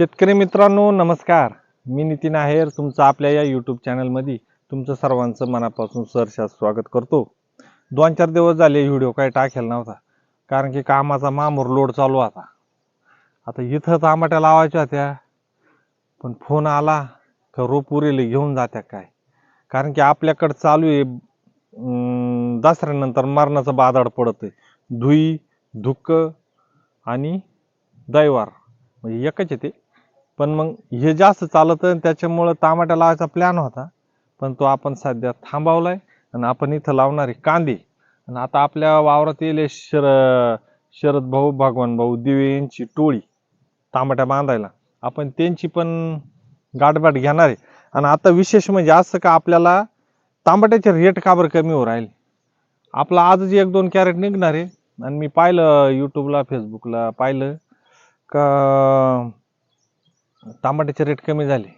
शेतकरी मित्रांनो नमस्कार. मी नितीन आहेर तुमचं आपल्या या यूट्यूब चॅनलमध्ये तुमचं सर्वांचं मनापासून सरशात स्वागत करतो. दोन चार दिवस झाले व्हिडिओ काय टाकेल नव्हता कारण की कामाचा मामूर लोड चालू होता. आता इथं टमाट्या लावायच्या होत्या पण फोन आला का रोप उरेले घेऊन जात्या काय? कारण की आपल्याकडं चालू आहे दसऱ्यानंतर मरणाचं बादाड पडत आहे धुई धुक्क आणि दैवार. म्हणजे एकच आहे ते. पण मग हे जास्त चालत त्याच्यामुळं टमाटा लावायचा प्लॅन होता. पण तो आपण सध्या थांबवलाय आणि आपण इथं लावणारे कांदे. आणि आता आपल्या वावरात येईल शर शरद भाऊ भगवान भाऊ दिवे यांची टोळी तांबट्या बांधायला. आपण त्यांची पण गाठबाट घेणार आहे. आणि आता विशेष म्हणजे असं का आपल्याला तांबट्याचे रेट का बरं कमी हो राहिले? आपला आजच एक दोन कॅरेट निघणार आहे. आणि मी पाहिलं यूट्यूबला फेसबुकला पाहिलं का टमाट्याचे रेट कमी झाले.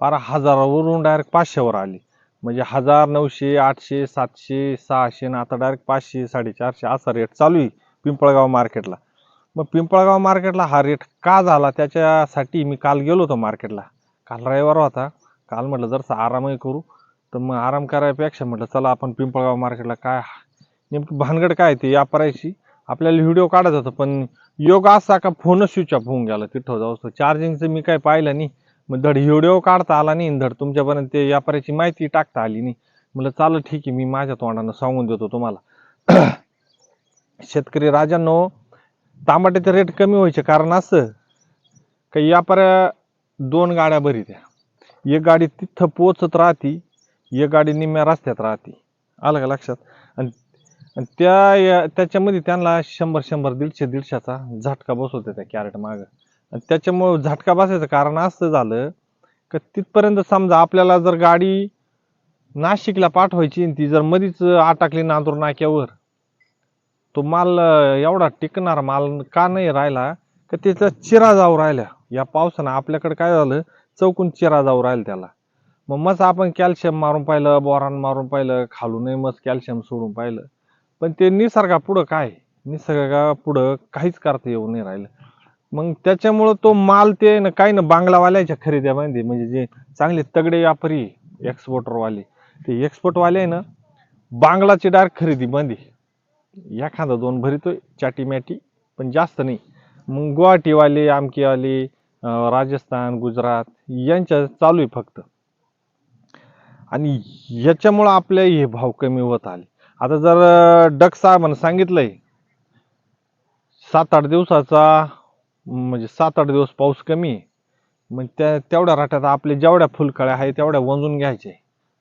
पारा हजारावरून डायरेक्ट पाचशेवर आले. म्हणजे हजार नऊशे आठशे सातशे सहाशे आणि आता डायरेक्ट पाचशे साडेचारशे असा रेट चालू आहे पिंपळगाव मार्केटला मग पिंपळगाव मार्केटला हा रेट का झाला? त्याच्यासाठी मी काल गेलो होतो मार्केटला काल रविवार होता. काल म्हटलं जरसा आरामही करू. तर मग आराम करायपेक्षा म्हटलं चला आपण पिंपळगाव मार्केटला काय नेमकी भानगड काय ते व्यापारायची आपल्याला व्हिडिओ काढायचा होता पण योग असा का फोनच स्विच ऑफ होऊन गेला तिथं. जाऊ चार्जिंगचं मी काय पाहिलं नाही. मग धड व्हिडिओ काढता आला नाही धड तुमच्यापर्यंत ते व्यापाऱ्याची माहिती टाकता आली नाही. म्हटलं चालू ठीक आहे मी माझ्या तोंडानं सांगून देतो तुम्हाला. शेतकरी राजांनो टमाट्याचे रेट कमी व्हायचे कारण असं का व्यापाऱ्या दोन गाड्या भरी त्या एक गाडी तिथं पोचत राहती एक गाडी निम्म्या रस्त्यात राहते. आलं का लक्षात? आणि आणि त्या या- त्याच्यामध्ये त्यांना शंभर शंभर दीडशे दीडशेचा झटका बसवते त्या कॅरेट माग. आणि त्याच्यामुळं झटका बसायचं कारण असं झालं का तिथपर्यंत समजा आपल्याला जर गाडी नाशिकला पाठवायची आणि ती जर मधीच अटकली नांदूर नाक्यावर तो माल अं, एवढा टिकणार माल का नाही राहिला का त्याचा चिरा जाऊ राहिला. या पावसानं आपल्याकडे काय झालं? चौकून चिरा जाऊ राहिला त्याला. मग मस्त आपण कॅल्शियम मारून पाहिलं बोरान मारून पाहिलं खालूनही मस्त कॅल्शियम सोडून पाहिलं. पण ते निसर्गा पुढं काय? निसर्गा पुढं काहीच करता येऊ नाही राहिलं. मग त्याच्यामुळं तो माल ते ना काही ना बांगलावाल्याच्या खरेद्यामध्ये म्हणजे जे चांगले तगडे व्यापारी एक्सपोर्टरवाले ते एक्सपोर्टवाले ना बांगलाची डायरेक्ट खरेदी बंदी एखादा दोन भरितोय चाटी मॅटी पण जास्त नाही. मग गुवाहाटीवाले आमकीवाले राजस्थान गुजरात यांच्या चालू आहे फक्त. आणि याच्यामुळं आपले हे भाव कमी होत आले. आता जर अं, डक साहेबांनी सांगितलंय सात आठ दिवसाचा म्हणजे सात आठ दिवस पाऊस कमी आहे मग त्या तेवढ्या राट्यात आपले जेवढ्या फुलकळ्या आहे तेवढ्या वंजून घ्यायचे.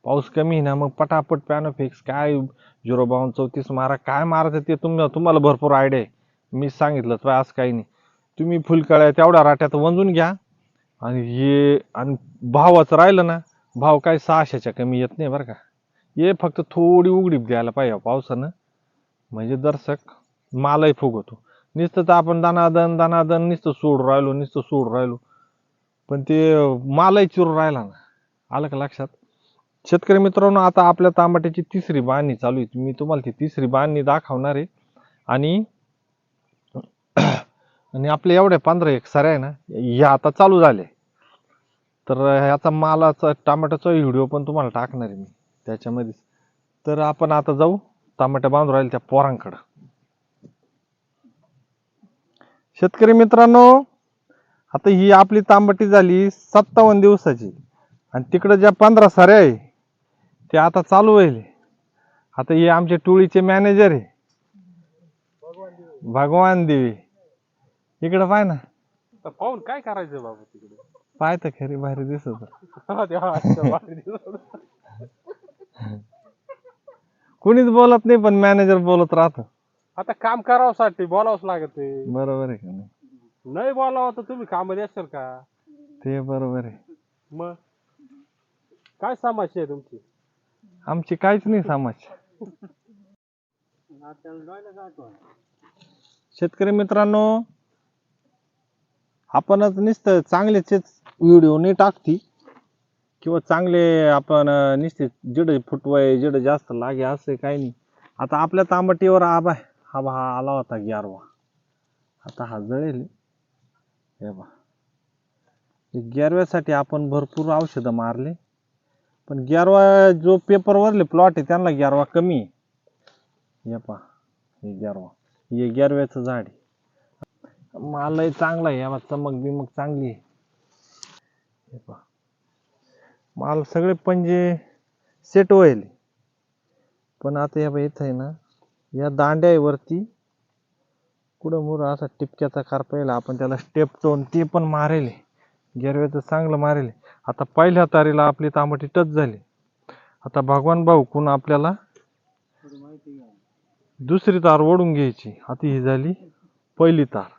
पाऊस कमी आहे ना मग पटापट पॅनो फिक्स काय झिरो बावन चौतीस मारा काय मारायचं ते तुम्ही तुम्हाला भरपूर आयडिया आहे. मी सांगितलं तर असं काही नाही. तुम्ही फुलकळ्या तेवढ्या राट्यात वंजून घ्या. आणि हे आणि भावाचं राहिलं ना भाव काय सहाशेच्या कमी येत नाही बरं का. हे फक्त थोडी उघडीप द्यायला पाहिजे हो पावसानं. म्हणजे दर्शक मालही फुगवतो. नुसतं तर आपण दानादन दानादन नुसतं सोडू राहिलो नुसतं सोडू राहिलो. पण ते मालाही चिरून राहिला ना. आलं का लक्षात? शेतकरी मित्रांनो आता आपल्या तांबट्याची तिसरी बांधणी चालू आहे. मी तुम्हाला ती तिसरी बांधणी दाखवणार आहे. आणि आणि आपल्या एवढ्या पंधरा एक सारे आहे ना या आता चालू झाले तर ह्याचा मालाचा टमाट्याचा व्हिडिओ पण तुम्हाला टाकणार आहे मी. त्याच्यामध्ये तर आपण आता जाऊ टमाट्या बांधून राहील त्या पोरांकडं. शेतकरी मित्रांनो आता ही आपली तांबटी झाली सत्तावन्न दिवसाची. आणि तिकडं ज्या पंधरा साऱ्या आहे ते आता चालू होईल. आता हे आमचे टोळीचे मॅनेजर आहे. भगवान देवी. इकडं पाय ना. तर पाहून काय करायचं बाबा तिकडे? पाय तर खरी भारी दिसत हा, ते हा, अच्छा, भारी दिसत. कुणीच बोलत नाही पण मॅनेजर बोलत राहत. आता काम करावसाठी बोलावंच लागत बरोबर आहे का नाही? नाही बोलावं तर तुम्ही कामध्ये असाल का? ते बरोबर आहे. मग? काय समस्या आहे तुमची? आमची काहीच नाही समाज शेतकरी मित्रांनो आपणच नुसतं चांगलेच व्हिडिओ नाही टाकती. किंवा चांगले आपण अं, जिड फुटवाय जिड जास्त लागे असे काही नाही. आता आपल्या तांबटीवर आबा हा बा हा आला होता ग्यारवा. आता हा जळेल. हे बा. ग्यारव्यासाठी आपण भरपूर औषधं मारले. पण ग्यारवा जो पेपरवरले प्लॉट आहे त्यांना ग्यारवा कमी आहे. हे पहा. हे ग्यारवा. हे ग्यारव्याचं झाड आहे. मालही चांगला आहे. या बा चमक बिमक चांगली आहे. हे पहा. माल सगळे पंजे सेट होईल. पण आता या इथं आहे ना या दांड्यावरती कुठं मुर असा टिपक्याचा कार पहिला आपण त्याला स्टेप टोन ते पण मारेल. गेरव्याचं चांगलं मारेल. आता पहिल्या तारीला आपली तांबटी टच झाली. आता भगवान भाऊ कोण आपल्याला दुसरी तार ओढून घ्यायची. आता ही झाली पहिली तार.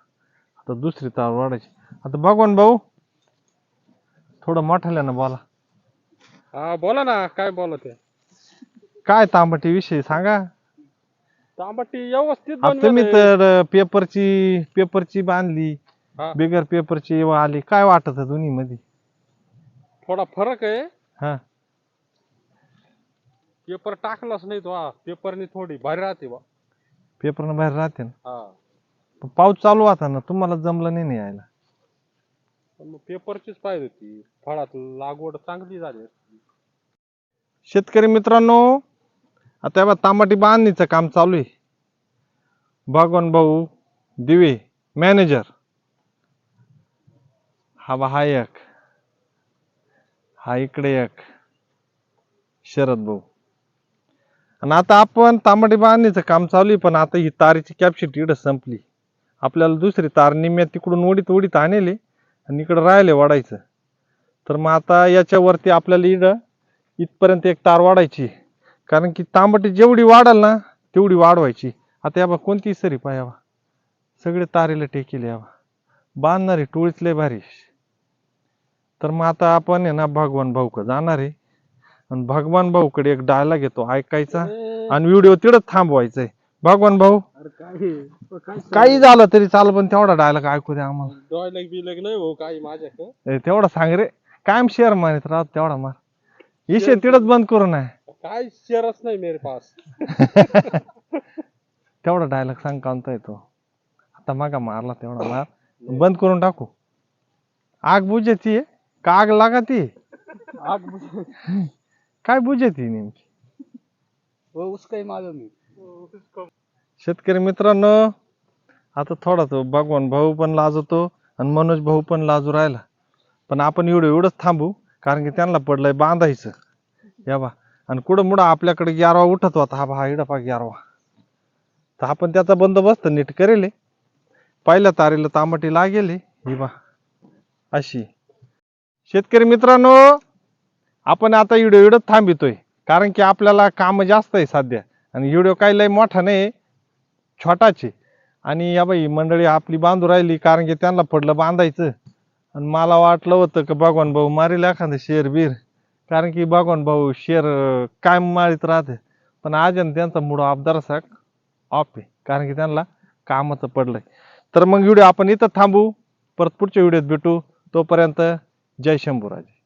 आता दुसरी तार वाढायची आता भगवान भाऊ थोडं मोठ्याल्यानं बोला. हा बोला ना काय बोलत? आहे काय तांबटी विषय सांगा. तांबटी व्यवस्थित आता तुम्ही बनवेल आहे. तर पेपरची पेपरची बांधली. हा, बिगर पेपरची आली. काय वाटत दोन्ही मध्ये थोडा फरक आहे. हा. पेपर टाकलाच नाही तो हा. पेपरनी थोडी भारी राहते बा. पेपर बाहेर राहते ना. हा. पण पाऊस चालू होता ना तुम्हाला जमलं नाही ना यायला? पण मग पेपरचीच पाहिजे होती. फळात लागवड चांगली झाली शेतकरी मित्रांनो आता बा तांबाटी बांधणीचं काम चालू आहे. भगवान भाऊ दिवे मॅनेजर. हा बा हा एक हा इकडे एक शरद भाऊ. आणि आता आपण तांबाटी बांधणीचं काम चालू आहे पण आता ही तारीची कॅपॅसिटी इकडं संपली. आपल्याला दुसरी तार निम्या तिकडून ओढीत ओढीत आणली. आणि इकडं राहिले वाढायचं. तर मग आता याच्यावरती आपल्याला इकडं इथपर्यंत एक तार वाढायची. कारण की तांबटी जेवढी वाढल ना तेवढी वाढवायची. आता याबा कोणती सरी पायावा सगळे तारेला टेकेले याबा बांधणारे टोळीच लय भारी. तर मग आता आपण आहे ना भगवान भाऊक जाणार आहे. आणि भगवान भाऊकडे एक डायलॉग येतो ऐकायचा. आणि व्हिडिओ तिथंच थांबवायचा आहे भगवान भाऊ अरे काय काय काही झालं तरी चाल पण तेवढा डायलॉग ऐकू द्या आम्हाला. डॉयलग बिलग नाही हो काही माझ्या ए, तेवढा सांग रे. कायम शेअर मारित राहत तेवढा मार. इशे तिथंच बंद करू नये. काय शेअरच नाही मेरे पास. तेवढा डायलॉग सांग कोणता येतो आता मागा मारला तेवढा मार. बंद करून टाकू. आग बुजायची का आग लागाती आग बुझ- काय बुजायती नेमकी? वो उसका ही मालूम है शेतकरी मित्रांनो आता थोडा तो भगवान भाऊ पण लाजतो आणि मनोज भाऊ पण लाजू राहिला. पण आपण एवढं एवढंच थांबू कारण की त्यांना पडलंय बांधायचं. या बा. आणि कुठं मुडं आपल्याकडे ग्यारवा उठत होता. हा बा हा इडपा ग्यारवा. तर आपण त्याचा बंदोबस्त नीट करेल. पहिल्या तारीला तांबटी लागेल. हे. ही बा. अशी. शेतकरी मित्रांनो आपण आता व्हिडिओ एवढंच थांबितोय. कारण की आपल्याला काम जास्त आहे सध्या. आणि व्हिडिओ काही लय मोठा नाही. छोटाचे. आणि या बाई मंडळी आपली बांधू राहिली कारण की त्यांना पडलं बांधायचं. आणि मला वाटलं होतं की भगवान भाऊ मारेल एखादं शेर बीर. कारण की भगवान भाऊ शेर काय कायम मारित राहते. पण आज आणि त्यांचा मूड ऑफ ऑफ आहे. कारण की त्यांना कामाचं पडलंय. तर मग व्हिडिओ आपण इथं थांबू. परत पुढच्या व्हिडिओत भेटू. तोपर्यंत जय शंभूराजे.